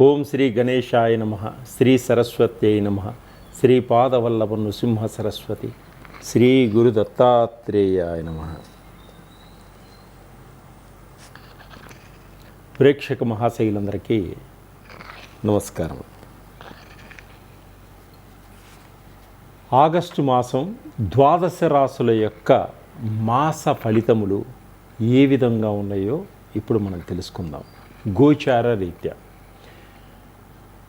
ఓం శ్రీ గణేశాయ నమ శ్రీ సరస్వత్యై నమ శ్రీ పాదవల్లభ నృసింహ సరస్వతి శ్రీ గురు దత్తాత్రేయాయ నమ. ప్రేక్షక మహాశైలందరికీ నమస్కారం. ఆగస్టు మాసం ద్వాదశ రాసుల యొక్క మాస ఫలితములు ఏ విధంగా ఉన్నాయో ఇప్పుడు మనం తెలుసుకుందాం. గోచార రీత్యా.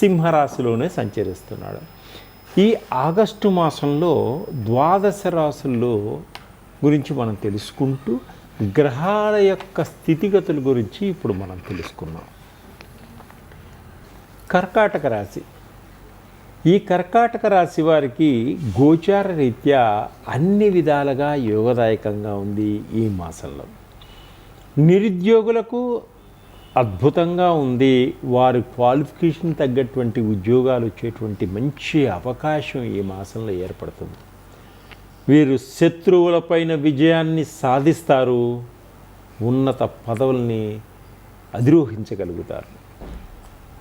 సింహరాశిలోనే సంచరిస్తున్నాడు. ఈ ఆగస్టు మాసంలో ద్వాదశ రాశుల్లో గురించి మనం తెలుసుకుంటూ గ్రహాల యొక్క స్థితిగతుల గురించి ఇప్పుడు మనం తెలుసుకున్నాం. కర్కాటక రాశి. ఈ కర్కాటక రాశి వారికి గోచార రీత్యా అన్ని విధాలుగా యోగదాయకంగా ఉంది ఈ మాసంలో. నిరుద్యోగులకు అద్భుతంగా ఉంది. వారి క్వాలిఫికేషన్ తగ్గటువంటి ఉద్యోగాలు వచ్చేటువంటి మంచి అవకాశం ఈ మాసంలో ఏర్పడుతుంది. వీరు శత్రువులపైన విజయాన్ని సాధిస్తారు. ఉన్నత పదవుల్ని అధిరోహించగలుగుతారు.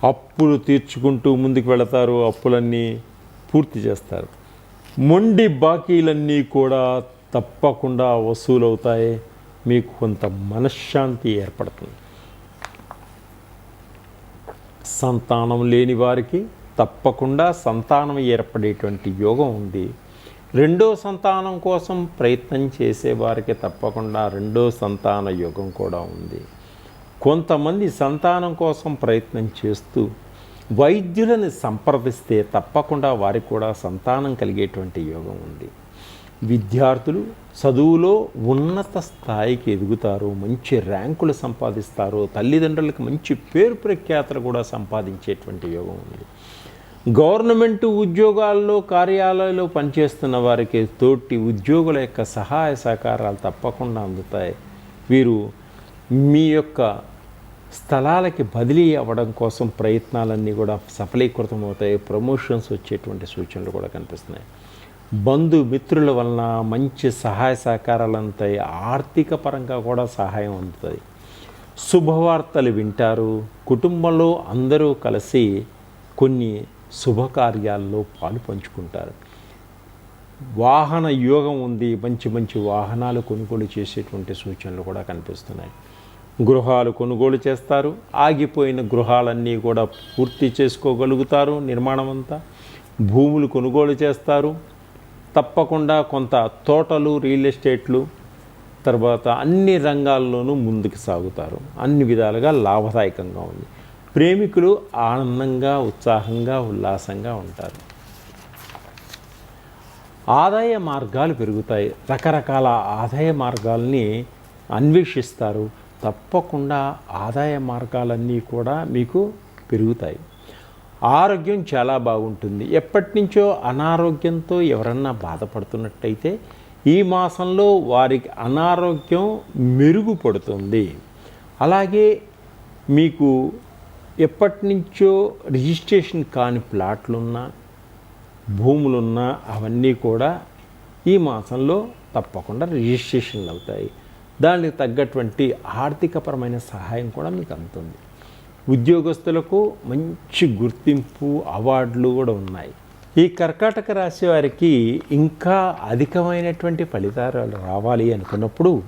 అప్పులు తీర్చుకుంటూ ముందుకు వెళతారు. అప్పులన్నీ పూర్తి చేస్తారు. మొండి బాకీలన్నీ కూడా తప్పకుండా వసూలవుతాయి. మీకు కొంత మనశ్శాంతి ఏర్పడుతుంది. సంతానం లేని వారికి తప్పకుండా సంతానం ఏర్పడేటువంటి యోగం ఉంది. రెండో సంతానం కోసం ప్రయత్నం చేసేవారికి తప్పకుండా రెండో సంతాన యోగం కూడా ఉంది. కొంతమంది సంతానం కోసం ప్రయత్నం చేస్తూ వైద్యులను సంప్రదిస్తే తప్పకుండా వారికి కూడా సంతానం కలిగేటువంటి యోగం ఉంది. విద్యార్థులు చదువులో ఉన్నత స్థాయికి ఎదుగుతారు మంచి ర్యాంకులు సంపాదిస్తారు తల్లిదండ్రులకు మంచి పేరు ప్రఖ్యాతలు కూడా సంపాదించేటువంటి యోగం ఉంది. గవర్నమెంట్ ఉద్యోగాల్లో కార్యాలయాల్లో పనిచేస్తున్న వారికి తోటి ఉద్యోగుల యొక్క సహాయ సహకారాలు తప్పకుండా అందుతాయి. వీరు మీ యొక్క స్థలాలకి బదిలీ అవ్వడం కోసం ప్రయత్నాలన్నీ కూడా సఫలీకృతం అవుతాయి ప్రమోషన్స్ వచ్చేటువంటి సూచనలు కూడా కనిపిస్తున్నాయి. బంధుమిత్రుల వలన మంచి సహాయ సహకారాలు అందుతాయి ఆర్థిక పరంగా కూడా సహాయం అందుతుంది. శుభవార్తలు వింటారు కుటుంబంలో అందరూ కలిసి కొన్ని శుభకార్యాల్లో పాలు పంచుకుంటారు. వాహన యోగం ఉంది మంచి మంచి వాహనాలు కొనుగోలు చేసేటువంటి సూచనలు కూడా కనిపిస్తున్నాయి. గృహాలు కొనుగోలు చేస్తారు ఆగిపోయిన గృహాలన్నీ కూడా పూర్తి చేసుకోగలుగుతారు నిర్మాణం అంతా భూములు కొనుగోలు చేస్తారు తప్పకుండా కొంత తోటలు రియల్ ఎస్టేట్లు తర్వాత అన్ని రంగాల్లోనూ ముందుకు సాగుతారు. అన్ని విధాలుగా లాభదాయకంగా ఉంది. ప్రేమికులు ఆనందంగా ఉత్సాహంగా ఉల్లాసంగా ఉంటారు. ఆదాయ మార్గాలు పెరుగుతాయి. రకరకాల ఆదాయ మార్గాల్ని అన్వేషిస్తారు. తప్పకుండా ఆదాయ మార్గాలన్నీ కూడా మీకు పెరుగుతాయి. ఆరోగ్యం చాలా బాగుంటుంది. ఎప్పటి నుంచో అనారోగ్యంతో ఎవరన్నా బాధపడుతున్నట్టయితే ఈ మాసంలో వారికి అనారోగ్యం మెరుగుపడుతుంది. అలాగే మీకు ఎప్పటి నుంచో రిజిస్ట్రేషన్ కాని ప్లాట్లున్నా భూములున్నా అవన్నీ కూడా ఈ మాసంలో తప్పకుండా రిజిస్ట్రేషన్లు అవుతాయి. దానికి తగ్గటువంటి ఆర్థికపరమైన సహాయం కూడా మీకు అందుతుంది. ఉద్యోగస్తులకు మంచి గుర్తింపు అవార్డులు కూడా ఉన్నాయి. ఈ కర్కాటక రాశి వారికి ఇంకా అధికమైనటువంటి ఫలితాలు రావాలి అనుకున్నప్పుడు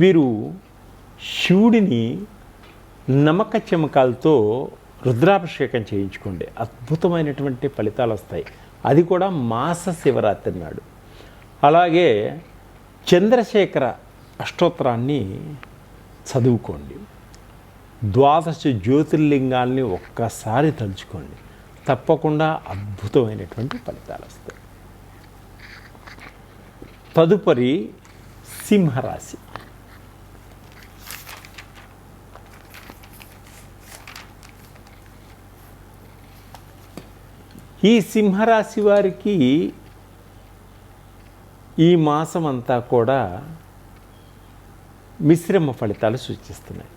వీరు శివుడిని నమ్మక చెమకాలతో రుద్రాభిషేకం చేయించుకోండి. అద్భుతమైనటువంటి ఫలితాలు వస్తాయి. అది కూడా మాస శివరాత్రి నాడు. అలాగే చంద్రశేఖర అష్టోత్తరాన్ని చదువుకోండి. ద్వాదశ జ్యోతిర్లింగాల్ని ఒక్కసారి తలుచుకోండి. తప్పకుండా అద్భుతమైనటువంటి ఫలితాలు వస్తాయి. తదుపరి సింహరాశి. ఈ సింహరాశి వారికి ఈ మాసం అంతా కూడా మిశ్రమ ఫలితాలు సూచిస్తున్నాయి.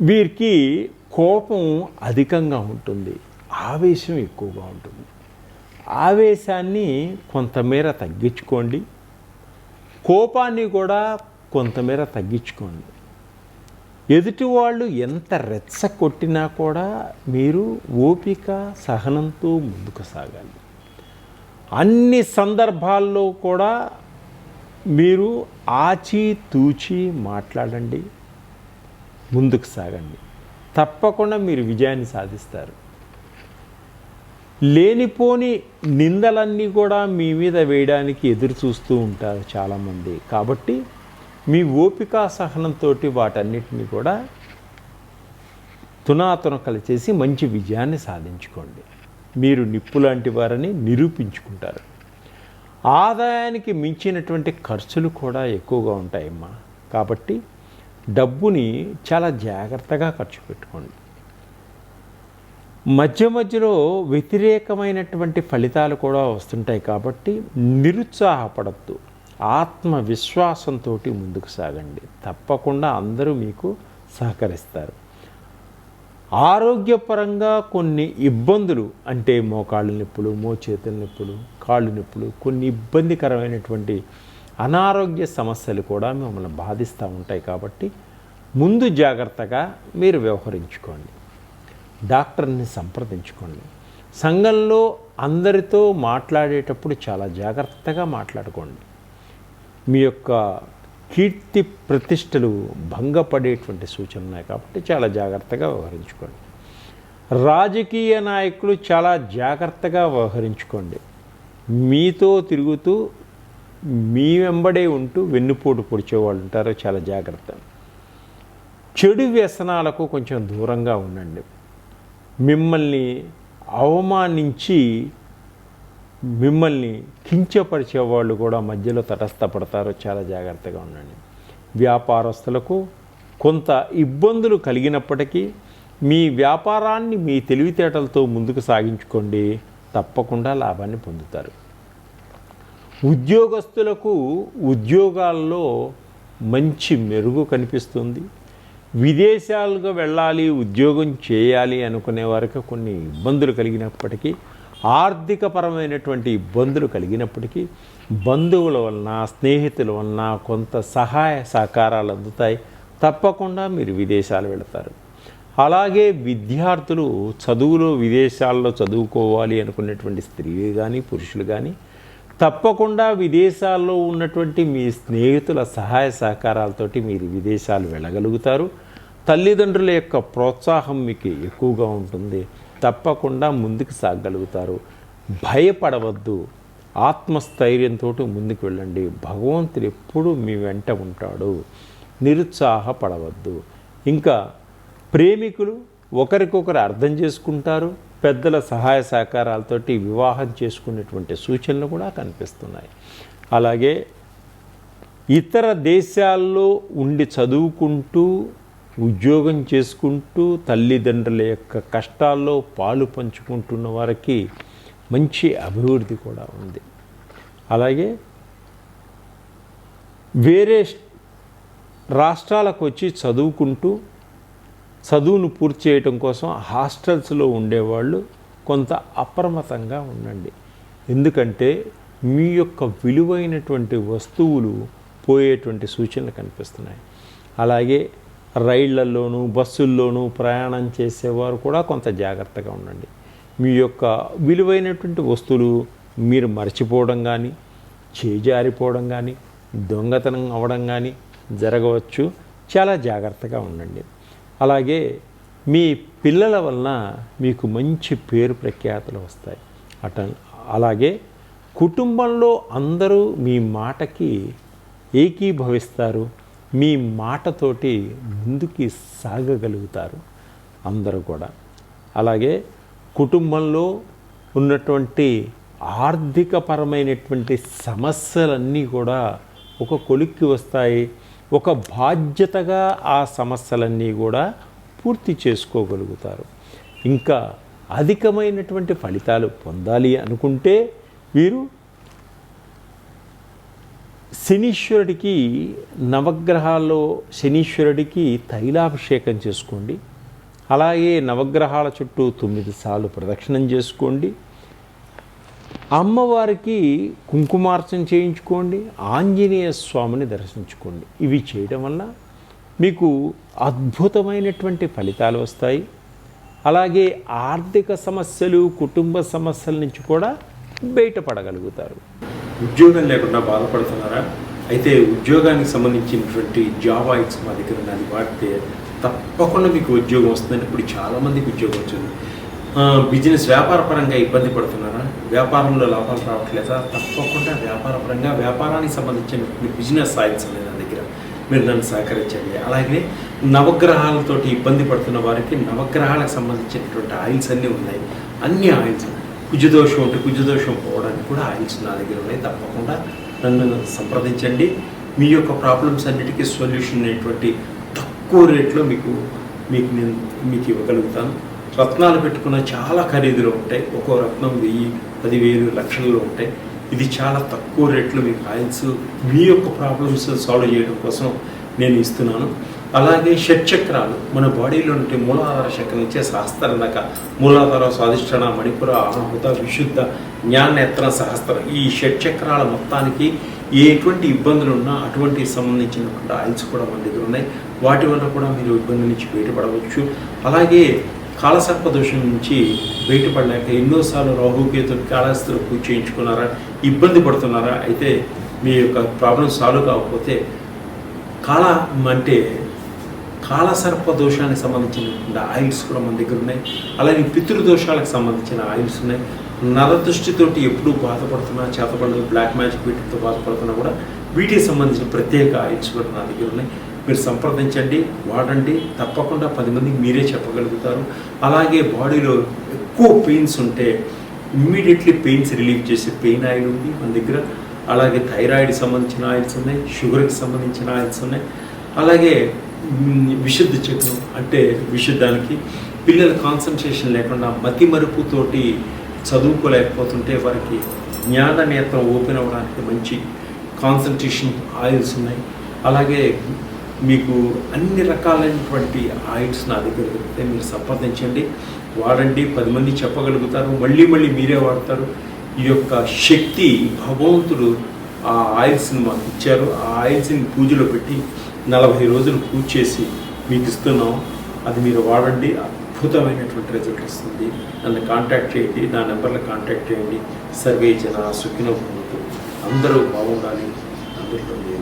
వీరికి కోపం అధికంగా ఉంటుంది ఆవేశం ఎక్కువగా ఉంటుంది. ఆవేశాన్ని కొంతమేర తగ్గించుకోండి కోపాన్ని కూడా కొంతమేర తగ్గించుకోండి. ఎదుటి వాళ్ళు ఎంత రెచ్చ కొట్టినా కూడా మీరు ఓపిక సహనంతో ముందుకు సాగాలి. అన్ని సందర్భాల్లో కూడా మీరు ఆచి తూచి మాట్లాడండి. ముందుకు సాగండి. తప్పకుండా మీరు విజయాన్ని సాధిస్తారు. లేనిపోని నిందలన్నీ కూడా మీ మీద వేయడానికి ఎదురు చూస్తూ ఉంటారు చాలామంది. కాబట్టి మీ ఓపిక సహనంతో వాటన్నిటిని కూడా తునాతునకలు చేసి మంచి విజయాన్ని సాధించుకోండి. మీరు నిప్పు లాంటి వారని నిరూపించుకుంటారు. ఆదాయానికి మించినటువంటి ఖర్చులు కూడా ఎక్కువగా ఉంటాయమ్మా. కాబట్టి డబ్బుని చాలా జాగ్రత్తగా ఖర్చు పెట్టుకోండి. మధ్య మధ్యలో వ్యతిరేకమైనటువంటి ఫలితాలు కూడా వస్తుంటాయి కాబట్టి నిరుత్సాహపడద్దు. ఆత్మవిశ్వాసంతో ముందుకు సాగండి. తప్పకుండా అందరూ మీకు సహకరిస్తారు. ఆరోగ్యపరంగా కొన్ని ఇబ్బందులు అంటే మోకాళ్ళ నొప్పులు మోచేతుల నొప్పులు కాళ్ళు నొప్పులు కొన్ని ఇబ్బందికరమైనటువంటి అనారోగ్య సమస్యలు కూడా మిమ్మల్ని బాధిస్తూ ఉంటాయి కాబట్టి ముందు జాగ్రత్తగా మీరు వ్యవహరించుకోండి. డాక్టర్ని సంప్రదించుకోండి. సంఘంలో అందరితో మాట్లాడేటప్పుడు చాలా జాగ్రత్తగా మాట్లాడుకోండి. మీ యొక్క కీర్తి ప్రతిష్టలు భంగపడేటువంటి సూచనలు ఉన్నాయి కాబట్టి చాలా జాగ్రత్తగా వ్యవహరించుకోండి. రాజకీయ నాయకులు చాలా జాగ్రత్తగా వ్యవహరించుకోండి. మీతో తిరుగుతూ మీ వెంబడే ఉంటూ వెన్నుపోటు పొడిచేవాళ్ళు ఉంటారో చాలా జాగ్రత్త. చెడు వ్యసనాలకు కొంచెం దూరంగా ఉండండి. మిమ్మల్ని అవమానించి మిమ్మల్ని కించపరిచే వాళ్ళు కూడా మధ్యలో తటస్థపడతారో చాలా జాగ్రత్తగా ఉండండి. వ్యాపారస్తులకు కొంత ఇబ్బందులు కలిగినప్పటికీ మీ వ్యాపారాన్ని మీ తెలివితేటలతో ముందుకు సాగించుకోండి. తప్పకుండా లాభాన్ని పొందుతారు. ఉద్యోగస్తులకు ఉద్యోగాల్లో మంచి మెరుగు కనిపిస్తుంది. విదేశాలకు వెళ్ళాలి ఉద్యోగం చేయాలి అనుకునే వారికి కొన్ని ఇబ్బందులు కలిగినప్పటికీ ఆర్థికపరమైనటువంటి ఇబ్బందులు కలిగినప్పటికీ బంధువుల వలన స్నేహితుల వలన కొంత సహాయ సహకారాలు అందుతాయి. తప్పకుండా మీరు విదేశాలు వెళతారు. అలాగే విద్యార్థులు చదువులో విదేశాల్లో చదువుకోవాలి అనుకునేటువంటి స్త్రీలు కానీ పురుషులు కానీ తప్పకుండా విదేశాల్లో ఉన్నటువంటి మీ స్నేహితుల సహాయ సహకారాలతోటి మీరు విదేశాలు వెళ్ళగలుగుతారు. తల్లిదండ్రుల యొక్క ప్రోత్సాహం మీకు ఎక్కువగా ఉంటుంది. తప్పకుండా ముందుకు సాగలుగుతారు. భయపడవద్దు. ఆత్మస్థైర్యంతో ముందుకు వెళ్ళండి. భగవంతుడు ఎప్పుడూ మీ వెంట ఉంటాడు. నిరుత్సాహపడవద్దు. ఇంకా ప్రేమికులు ఒకరికొకరు అర్థం చేసుకుంటారు. పెద్దల సహాయ సహకారాలతోటి వివాహం చేసుకునేటువంటి సూచనలు కూడా కనిపిస్తున్నాయి. అలాగే ఇతర దేశాల్లో ఉండి చదువుకుంటూ ఉద్యోగం చేసుకుంటూ తల్లిదండ్రుల యొక్క కష్టాల్లో పాలు పంచుకుంటున్న వారికి మంచి అభివృద్ధి కూడా ఉంది. అలాగే వేరే రాష్ట్రాలకు వచ్చి చదువుకుంటూ చదువును పూర్తి చేయటం కోసం హాస్టల్స్లో ఉండేవాళ్ళు కొంత అప్రమత్తంగా ఉండండి. ఎందుకంటే మీ యొక్క విలువైనటువంటి వస్తువులు పోయేటువంటి సూచనలు కనిపిస్తున్నాయి. అలాగే రైళ్ళలోనూ బస్సుల్లోనూ ప్రయాణం చేసేవారు కూడా కొంత జాగ్రత్తగా ఉండండి. మీ యొక్క విలువైనటువంటి వస్తువులు మీరు మర్చిపోవడం కానీ చేజారిపోవడం కానీ దొంగతనం అవ్వడం కానీ జరగవచ్చు. చాలా జాగ్రత్తగా ఉండండి. అలాగే మీ పిల్లల వలన మీకు మంచి పేరు ప్రఖ్యాతులు వస్తాయి. అట అలాగే కుటుంబంలో అందరూ మీ మాటకి ఏకీభవిస్తారు. మీ మాటతోటి ముందుకి సాగగలుగుతారు అందరూ కూడా. అలాగే కుటుంబంలో ఉన్నటువంటి ఆర్థికపరమైనటువంటి సమస్యలన్నీ కూడా ఒక కొలిక్కి వస్తాయి. ఒక బాధ్యతగా ఆ సమస్యలన్నీ కూడా పూర్తి చేసుకోగలుగుతారు. ఇంకా అధికమైనటువంటి ఫలితాలు పొందాలి అనుకుంటే వీరు శనీశ్వరుడికి నవగ్రహాల్లో శనీశ్వరుడికి తైలాభిషేకం చేసుకోండి. అలాగే నవగ్రహాల చుట్టూ తొమ్మిది సార్లు ప్రదక్షిణం చేసుకోండి. అమ్మవారికి కుంకుమార్చన చేయించుకోండి ఆంజనేయ స్వామిని దర్శించుకోండి. ఇవి చేయడం వల్ల మీకు అద్భుతమైనటువంటి ఫలితాలు వస్తాయి. అలాగే ఆర్థిక సమస్యలు కుటుంబ సమస్యల నుంచి కూడా బయటపడగలుగుతారు. ఉద్యోగం లేకుండా బాధపడుతున్నారా? అయితే ఉద్యోగానికి సంబంధించినటువంటి జాబ్ ఐట్స్ మా దగ్గర ఉన్నది వాడితే తప్పకుండా మీకు ఉద్యోగం వస్తుందని ఇప్పుడు చాలామందికి ఉద్యోగం వచ్చింది. బిజినెస్ వ్యాపార పరంగా ఇబ్బంది పడుతున్నారా? వ్యాపారంలో లాభాలు రావట్లేదా? తప్పకుండా వ్యాపార పరంగా వ్యాపారానికి సంబంధించిన బిజినెస్ ఆయిల్స్ నా దగ్గర. మీరు నన్ను సహకరించండి. అలాగే నవగ్రహాలతోటి ఇబ్బంది పడుతున్న వారికి నవగ్రహాలకు సంబంధించినటువంటి ఆయిల్స్ అన్నీ ఉన్నాయి. అన్ని ఆయిల్స్ కుజదోషం ఉంటే కుజదోషం పోవడానికి కూడా ఆయిల్స్ నా దగ్గర ఉన్నాయి. తప్పకుండా నన్ను సంప్రదించండి. మీ యొక్క ప్రాబ్లమ్స్ అన్నిటికీ సొల్యూషన్ అనేటువంటి తక్కువ రేట్లో మీకు మీకు నేను మీకు ఇవ్వగలుగుతాను. రత్నాలు పెట్టుకున్న చాలా ఖరీదులో ఉంటాయి. ఒక్కో రత్నం వెయ్యి పదివేలు లక్షల్లో ఉంటాయి. ఇది చాలా తక్కువ రేట్లు మీకు ఆయిల్స్ మీ యొక్క ప్రాబ్లమ్స్ సాల్వ్ చేయడం కోసం నేను ఇస్తున్నాను. అలాగే షట్చక్రాలు మన బాడీలో ఉంటే మూలాధార చక్రం నుంచే సహస్రనక మూలాధార స్వాదిష్టణ మణిపుర ఆహుత విశుద్ధ జ్ఞానేత్ర సహస్ర ఈ షట్చక్రాల మొత్తానికి ఎటువంటి ఇబ్బందులు ఉన్నా అటువంటి సంబంధించినటువంటి ఆయిల్స్ కూడా మన దగ్గర ఉన్నాయి. వాటి వల్ల కూడా మీరు ఇబ్బంది నుంచి బయటపడవచ్చు. అలాగే కాలసర్ప దోషం నుంచి బయటపడలేక ఎన్నోసార్లు రాహుకేతు కాళహస్తిలో పూజ చేయించుకున్నారా ఇబ్బంది పడుతున్నారా అయితే మీ యొక్క ప్రాబ్లం సాల్వ్ కాకపోతే కాళ అంటే కాలసర్ప దోషానికి సంబంధించిన ఆయిల్స్ కూడా మన దగ్గర ఉన్నాయి. అలాగే పితృదోషాలకు సంబంధించిన ఆయిల్స్ ఉన్నాయి. నరదృష్టితోటి ఎప్పుడూ బాధపడుతున్నా చేతపడదు బ్లాక్ మ్యాజిక్ వీటితో బాధపడుతున్నా కూడా వీటికి సంబంధించిన ప్రత్యేక ఆయిల్స్ కూడా నా దగ్గర ఉన్నాయి. మీరు సంప్రదించండి వాడండి. తప్పకుండా పది మందికి మీరే చెప్పగలుగుతారు. అలాగే బాడీలో ఎక్కువ పెయిన్స్ ఉంటే ఇమ్మీడియట్లీ పెయిన్స్ రిలీఫ్ చేసే పెయిన్ ఆయిల్ ఉంది మన దగ్గర. అలాగే థైరాయిడ్ సంబంధించిన ఆయిల్స్ ఉన్నాయి షుగర్కి సంబంధించిన ఆయిల్స్ ఉన్నాయి. అలాగే విశుద్ధ చక్రం అంటే విశుద్ధానికి పిల్లల కాన్సన్ట్రేషన్ లేకుండా మతి మరుపుతోటి చదువుకోలేకపోతుంటే వారికి జ్ఞాన నేత్రం ఓపెన్ అవ్వడానికి మంచి కాన్సన్ట్రేషన్ ఆయిల్స్ ఉన్నాయి. అలాగే మీకు అన్ని రకాలైనటువంటి ఆయిల్స్ నా దగ్గర దొరికితే మీరు సంప్రదించండి. వాడండి పది మంది చెప్పగలుగుతారు మళ్ళీ మళ్ళీ మీరే వాడతారు. ఈ యొక్క శక్తి భగవంతుడు ఆ ఆయిల్స్ని మాకు ఇచ్చారు. ఆ ఆయిల్స్ని పూజలో పెట్టి నలభై రోజులు పూజ చేసి మీకు ఇస్తున్నాం. అది మీరు వాడండి. అద్భుతమైనటువంటి రిజల్ట్ వస్తుంది. నన్ను కాంటాక్ట్ చేయండి. నా నెంబర్లో కాంటాక్ట్ చేయండి. సర్వే జన సుఖినో అందరూ బాగుండాలి. అందరిలో